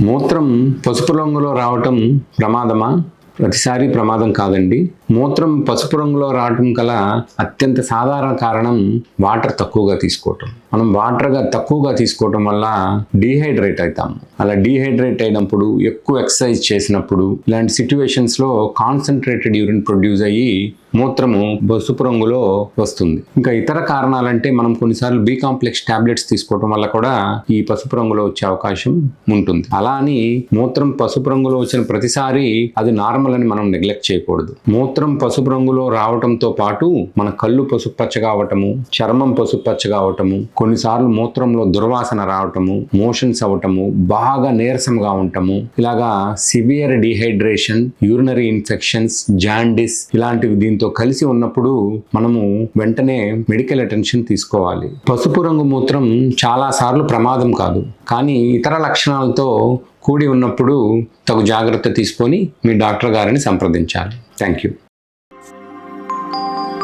మూత్రం పసుపు రంగులో రావటం ప్రమాదమా? ప్రతిసారి ప్రమాదం కాదండి. మూత్రం పసుపు రంగులో రావటం గల అత్యంత సాధారణ కారణం వాటర్ తక్కువగా తీసుకోవటం. మనం వాటర్గా తక్కువగా తీసుకోవటం వల్ల డీహైడ్రేట్ అవుతాం అలా డీహైడ్రేట్ అయినప్పుడు ఎక్కువ ఎక్సర్సైజ్ చేసినప్పుడు ఇలాంటి సిచ్యువేషన్స్లో కాన్సన్ట్రేటెడ్ యూరిన్ ప్రొడ్యూస్ అయ్యి మూత్రము పసుపు రంగులో వస్తుంది. ఇంకా ఇతర కారణాలంటే మనం కొన్నిసార్లు బి కాంప్లెక్స్ టాబ్లెట్స్ తీసుకోవటం వల్ల కూడా ఈ పసుపు రంగులో వచ్చే అవకాశం ఉంటుంది. అలా అని మూత్రం పసుపు రంగులో వచ్చిన ప్రతిసారి అది నార్మల్ అని మనం నెగ్లెక్ట్ చేయకూడదు. మూత్రం పసుపు రంగులో రావటంతో పాటు మన కళ్ళు పసుపు పచ్చగా అవటము చర్మం పసుపు పచ్చగా అవటము కొన్నిసార్లు మూత్రంలో దుర్వాసన రావటము మోషన్స్ అవటము బాగా నీరసంగా ఉండటము ఇలాగా severe dehydration urinary infections jaundice ఇలాంటివి దీంతో కలిసి ఉన్నప్పుడు మనము వెంటనే మెడికల్ అటెన్షన్ తీసుకోవాలి. పసుపు రంగు మూత్రం చాలా సార్లు ప్రమాదం కాదు. కానీ ఇతర లక్షణాలతో కూడి ఉన్నప్పుడు తగు జాగ్రత్త తీసుకొని మీ డాక్టర్ గారిని సంప్రదించాలి. Thank you Thank you.